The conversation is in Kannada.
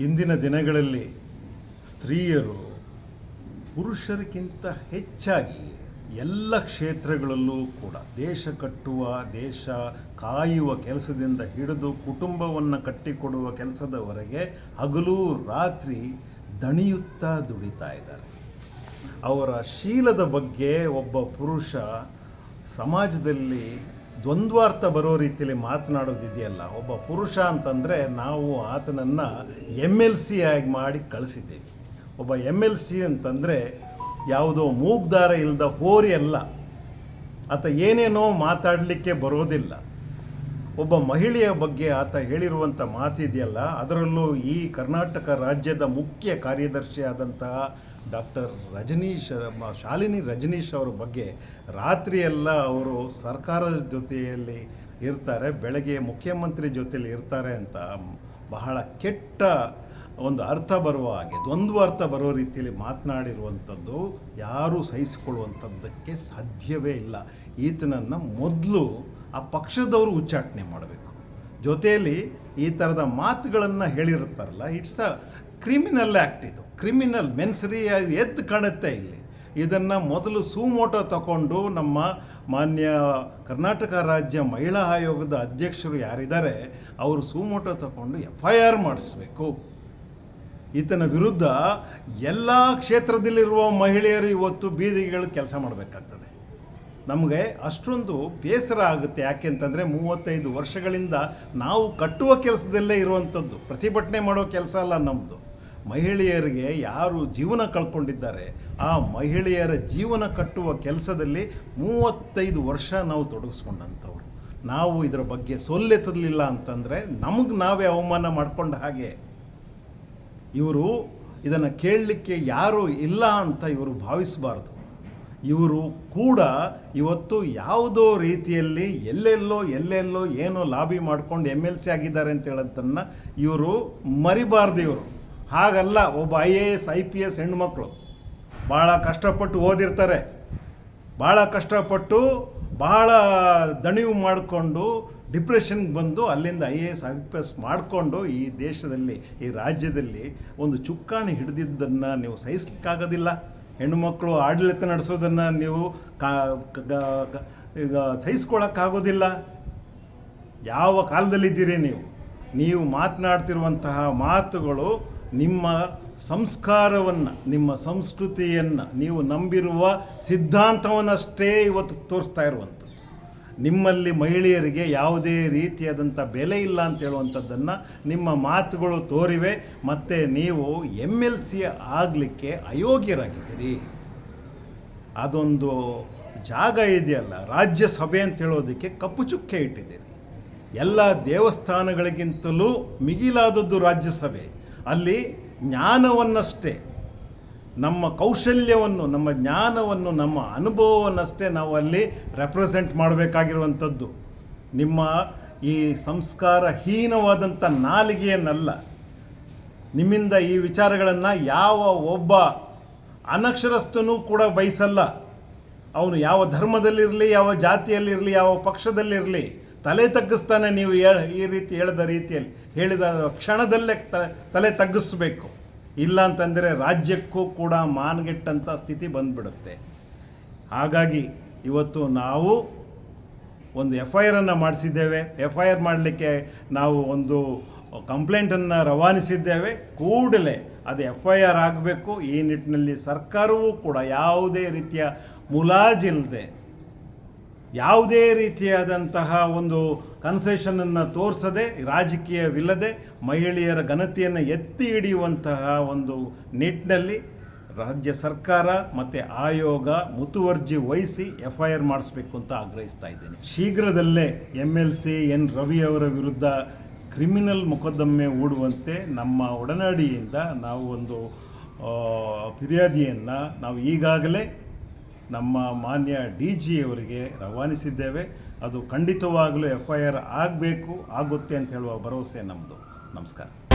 ಇಂದಿನ ದಿನಗಳಲ್ಲಿ ಸ್ತ್ರೀಯರು ಪುರುಷರಿಗಿಂತ ಹೆಚ್ಚಾಗಿ ಎಲ್ಲ ಕ್ಷೇತ್ರಗಳಲ್ಲೂ ಕೂಡ ದೇಶ ಕಟ್ಟುವ, ದೇಶ ಕಾಯುವ ಕೆಲಸದಿಂದ ಹಿಡಿದು ಕುಟುಂಬವನ್ನು ಕಟ್ಟಿಕೊಡುವ ಕೆಲಸದವರೆಗೆ ಹಗಲು ರಾತ್ರಿ ದಣಿಯುತ್ತಾ ದುಡಿತಾ ಇದ್ದಾರೆ. ಅವರ ಶೀಲದ ಬಗ್ಗೆ ಒಬ್ಬ ಪುರುಷ ಸಮಾಜದಲ್ಲಿ ದ್ವಂದ್ವಾರ್ಥ ಬರೋ ರೀತಿಯಲ್ಲಿ ಮಾತನಾಡೋದಿದೆಯಲ್ಲ ಒಬ್ಬ ಪುರುಷ ಅಂತಂದರೆ ನಾವು ಆತನನ್ನು ಎಂ ಎಲ್ ಸಿ ಆಗಿ ಮಾಡಿ ಕಳಿಸಿದ್ದೀವಿ. ಒಬ್ಬ ಎಂ ಎಲ್ ಸಿ ಅಂತಂದರೆ ಯಾವುದೋ ಮೂಗ್ದಾರ ಇಲ್ಲದ ಹೋರಿ ಅಲ್ಲ, ಆತ ಏನೇನೋ ಮಾತಾಡಲಿಕ್ಕೆ ಬರೋದಿಲ್ಲ. ಒಬ್ಬ ಮಹಿಳೆಯ ಬಗ್ಗೆ ಆತ ಹೇಳಿರುವಂಥ ಮಾತಿದೆಯಲ್ಲ, ಅದರಲ್ಲೂ ಈ ಕರ್ನಾಟಕ ರಾಜ್ಯದ ಮುಖ್ಯ ಕಾರ್ಯದರ್ಶಿಯಾದಂತಹ ಡಾಕ್ಟರ್ ರಜನೀಶ್ ಶಾಲಿನಿ ರಜನೀಶ್ ಅವರ ಬಗ್ಗೆ ರಾತ್ರಿಯೆಲ್ಲ ಅವರು ಸರ್ಕಾರದ ಜೊತೆಯಲ್ಲಿ ಇರ್ತಾರೆ, ಬೆಳಗ್ಗೆ ಮುಖ್ಯಮಂತ್ರಿ ಜೊತೆಯಲ್ಲಿ ಇರ್ತಾರೆ ಅಂತ ಬಹಳ ಕೆಟ್ಟ ಒಂದು ಅರ್ಥ ಬರುವ ಹಾಗೆ, ದ್ವಂದ್ವ ಅರ್ಥ ಬರೋ ರೀತಿಯಲ್ಲಿ ಮಾತನಾಡಿರುವಂಥದ್ದು ಯಾರೂ ಸಹಿಸಿಕೊಳ್ಳುವಂಥದ್ದಕ್ಕೆ ಸಾಧ್ಯವೇ ಇಲ್ಲ. ಈತನನ್ನು ಮೊದಲು ಆ ಪಕ್ಷದವರು ಉಚ್ಚಾಟನೆ ಮಾಡಬೇಕು. ಜೊತೆಯಲ್ಲಿ ಈ ಥರದ ಮಾತುಗಳನ್ನು ಹೇಳಿರುತ್ತಾರಲ್ಲ ಇಟ್ಸ್ ಅ ಕ್ರಿಮಿನಲ್ ಆ್ಯಕ್ಟ್ ಇದು. ಕ್ರಿಮಿನಲ್ ಮೆನ್ಸರಿ ಎದ್ದು ಕಾಣುತ್ತೆ ಇಲ್ಲಿ. ಇದನ್ನು ಮೊದಲು ಸುಮೋಟೋ ತಗೊಂಡು ನಮ್ಮ ಮಾನ್ಯ ಕರ್ನಾಟಕ ರಾಜ್ಯ ಮಹಿಳಾ ಆಯೋಗದ ಅಧ್ಯಕ್ಷರು ಯಾರಿದ್ದಾರೆ, ಅವರು ಸುಮೋಟೋ ತಗೊಂಡು ಎಫ್ ಐ ಆರ್ ಮಾಡಿಸ್ಬೇಕು. ಈತನ ವಿರುದ್ಧ ಎಲ್ಲ ಕ್ಷೇತ್ರದಲ್ಲಿರುವ ಮಹಿಳೆಯರು ಇವತ್ತು ಬೀದಿಗಳು ಕೆಲಸ ಮಾಡಬೇಕಾಗ್ತದೆ. ನಮಗೆ ಅಷ್ಟೊಂದು ಬೇಸರ ಆಗುತ್ತೆ. ಯಾಕೆ ಅಂತಂದರೆ ಮೂವತ್ತೈದು ವರ್ಷಗಳಿಂದ ನಾವು ಕಟ್ಟುವ ಕೆಲಸದಲ್ಲೇ ಇರುವಂಥದ್ದು. ಪ್ರತಿಭಟನೆ ಮಾಡೋ ಕೆಲಸ ಅಲ್ಲ ನಮ್ಮದು ಮಹಿಳೆಯರಿಗೆ ಯಾರು ಜೀವನ ಕಳ್ಕೊಂಡಿದ್ದಾರೆ, ಆ ಮಹಿಳೆಯರ ಜೀವನ ಕಟ್ಟುವ ಕೆಲಸದಲ್ಲಿ ಮೂವತ್ತೈದು ವರ್ಷ ನಾವು ತೊಡಗಿಸ್ಕೊಂಡಂಥವ್ರು. ನಾವು ಇದರ ಬಗ್ಗೆ ಸೊಲ್ಲೆತ್ತಲಿಲ್ಲ ಅಂತಂದರೆ ನಮಗೆ ನಾವೇ ಅವಮಾನ ಮಾಡ್ಕೊಂಡ ಹಾಗೆ. ಇವರು ಇದನ್ನು ಕೇಳಲಿಕ್ಕೆ ಯಾರು ಇಲ್ಲ ಅಂತ ಇವರು ಭಾವಿಸಬಾರ್ದು. ಇವರು ಕೂಡ ಇವತ್ತು ಯಾವುದೋ ರೀತಿಯಲ್ಲಿ ಎಲ್ಲೆಲ್ಲೋ ಎಲ್ಲೆಲ್ಲೋ ಏನೋ ಲಾಬಿ ಮಾಡ್ಕೊಂಡು ಎಂ ಎಲ್ ಸಿ ಆಗಿದ್ದಾರೆ ಅಂತ ಹೇಳೋದನ್ನು ಇವರು ಮರಿಬಾರ್ದು ಇವರು. ಹಾಗಲ್ಲ, ಒಬ್ಬ I A S, I P S ಹೆಣ್ಮಕ್ಳು ಭಾಳ ಕಷ್ಟಪಟ್ಟು ಓದಿರ್ತಾರೆ. ಭಾಳ ಕಷ್ಟಪಟ್ಟು ಭಾಳ ದಣಿವು ಮಾಡಿಕೊಂಡು ಡಿಪ್ರೆಷನ್ಗೆ ಬಂದು ಅಲ್ಲಿಂದ I A S, I P S ಮಾಡಿಕೊಂಡು ಈ ದೇಶದಲ್ಲಿ, ಈ ರಾಜ್ಯದಲ್ಲಿ ಒಂದು ಚುಕ್ಕಾಣಿ ಹಿಡಿದಿದ್ದನ್ನು ನೀವು ಸಹಿಸ್ಲಿಕ್ಕಾಗೋದಿಲ್ಲ. ಹೆಣ್ಣುಮಕ್ಕಳು ಆಡಳಿತ ನಡೆಸೋದನ್ನು ನೀವು ಕಾ ಈಗ ಸಹಿಸ್ಕೊಳ್ಳೋಕ್ಕಾಗೋದಿಲ್ಲ ಯಾವ ಕಾಲದಲ್ಲಿದ್ದೀರಿ ನೀವು? ನೀವು ಮಾತನಾಡ್ತಿರುವಂತಹ ಮಾತುಗಳು ನಿಮ್ಮ ಸಂಸ್ಕಾರವನ್ನು, ನಿಮ್ಮ ಸಂಸ್ಕೃತಿಯನ್ನು ನೀವು ನಂಬಿರುವ ಸಿದ್ಧಾಂತವನ್ನಷ್ಟೇ ಇವತ್ತು ತೋರಿಸ್ತಾ ಇರುವಂಥದ್ದು. ನಿಮ್ಮಲ್ಲಿ ಮಹಿಳೆಯರಿಗೆ ಯಾವುದೇ ರೀತಿಯಾದಂಥ ಬೆಲೆ ಇಲ್ಲ ಅಂತ ಹೇಳುವಂಥದ್ದನ್ನು ನಿಮ್ಮ ಮಾತುಗಳು ತೋರಿವೆ. ಮತ್ತು ನೀವು ಎಂ ಎಲ್ ಸಿ ಆಗಲಿಕ್ಕೆ ಅಯೋಗ್ಯರಾಗಿದ್ದೀರಿ. ಅದೊಂದು ಜಾಗ ಇದೆಯಲ್ಲ, ರಾಜ್ಯಸಭೆ ಅಂತ ಹೇಳೋದಕ್ಕೆ ಕಪ್ಪು ಚುಕ್ಕೆ ಇಟ್ಟಿದ್ದೀರಿ. ಎಲ್ಲ ದೇವಸ್ಥಾನಗಳಿಗಿಂತಲೂ ಮಿಗಿಲಾದದ್ದು ರಾಜ್ಯಸಭೆ. ಅಲ್ಲಿ ಜ್ಞಾನವನ್ನಷ್ಟೇ, ನಮ್ಮ ಕೌಶಲ್ಯವನ್ನು, ನಮ್ಮ ಜ್ಞಾನವನ್ನು, ನಮ್ಮ ಅನುಭವವನ್ನಷ್ಟೇ ನಾವು ಅಲ್ಲಿ ರೆಪ್ರೆಸೆಂಟ್ ಮಾಡಬೇಕಾಗಿರುವಂಥದ್ದು. ನಿಮ್ಮ ಈ ಸಂಸ್ಕಾರಹೀನವಾದಂಥ ನಾಲಿಗೆಯನ್ನಲ್ಲ, ನಿಮ್ಮಿಂದ ಈ ವಿಚಾರಗಳನ್ನು ಯಾವ ಒಬ್ಬ ಅನಕ್ಷರಸ್ಥನೂ ಕೂಡ ಬಯಸಲ್ಲ. ಅವನು ಯಾವ ಧರ್ಮದಲ್ಲಿರಲಿ, ಯಾವ ಜಾತಿಯಲ್ಲಿರಲಿ, ಯಾವ ಪಕ್ಷದಲ್ಲಿರಲಿ ತಲೆ ತಗ್ಗಿಸ್ತಾನೆ ನೀವು ಈ ರೀತಿ ಹೇಳಿದ ರೀತಿಯಲ್ಲಿ. ಹೇಳಿದ ಕ್ಷಣದಲ್ಲೇ ತಲೆ ತಗ್ಗಿಸ್ಬೇಕು. ಇಲ್ಲ ಅಂತಂದರೆ ರಾಜ್ಯಕ್ಕೂ ಕೂಡ ಮಾನ್ಗೆಟ್ಟಂಥ ಸ್ಥಿತಿ ಬಂದ್ಬಿಡುತ್ತೆ. ಹಾಗಾಗಿ ಇವತ್ತು ನಾವು ಒಂದು ಎಫ್ ಐ ಆರನ್ನು ಮಾಡಿಸಿದ್ದೇವೆ. ಎಫ್ ಐ ಆರ್ ಮಾಡಲಿಕ್ಕೆ ನಾವು ಒಂದು ಕಂಪ್ಲೇಂಟನ್ನು ರವಾನಿಸಿದ್ದೇವೆ. ಕೂಡಲೇ ಅದು ಎಫ್ ಐ ಆರ್ ಆಗಬೇಕು. ಈ ನಿಟ್ಟಿನಲ್ಲಿ ಸರ್ಕಾರವೂ ಕೂಡ ಯಾವುದೇ ರೀತಿಯ ಮುಲಾಜಿಲ್ಲದೆ ಯಾವುದೇ ರೀತಿಯಾದಂತಹ ಒಂದು ಕನ್ಸೆಷನನ್ನು ತೋರಿಸದೆ, ರಾಜಕೀಯವಿಲ್ಲದೆ ಮಹಿಳೆಯರ ಘನತೆಯನ್ನು ಎತ್ತಿ ಹಿಡಿಯುವಂತಹ ಒಂದು ನಿಟ್ಟಿನಲ್ಲಿ ರಾಜ್ಯ ಸರ್ಕಾರ ಮತ್ತು ಆಯೋಗ ಮುತುವರ್ಜಿ ವಹಿಸಿ ಎಫ್ ಐ ಆರ್ ಮಾಡಿಸ್ಬೇಕು ಅಂತ ಆಗ್ರಹಿಸ್ತಾ ಇದ್ದೇನೆ. ಶೀಘ್ರದಲ್ಲೇ M L C N Ravi ಅವರ ವಿರುದ್ಧ ಕ್ರಿಮಿನಲ್ ಮೊಕದ್ದಮೆ ಹೂಡುವಂತೆ ನಮ್ಮ ಒಡನಾಡಿಯಿಂದ ನಾವು ಒಂದು ಫಿರ್ಯಾದಿಯನ್ನು ನಾವು ಈಗಾಗಲೇ ನಮ್ಮ ಮಾನ್ಯ ಡಿ ಜಿ ಅವರಿಗೆ ರವಾನಿಸಿದ್ದೇವೆ. ಅದು ಖಂಡಿತವಾಗಲೂ ಎಫ್ ಐ ಆರ್ ಆಗಬೇಕು, ಆಗುತ್ತೆ ಅಂತ ಹೇಳುವ ಭರವಸೆ ನಮ್ಮದು ನಮಸ್ಕಾರ.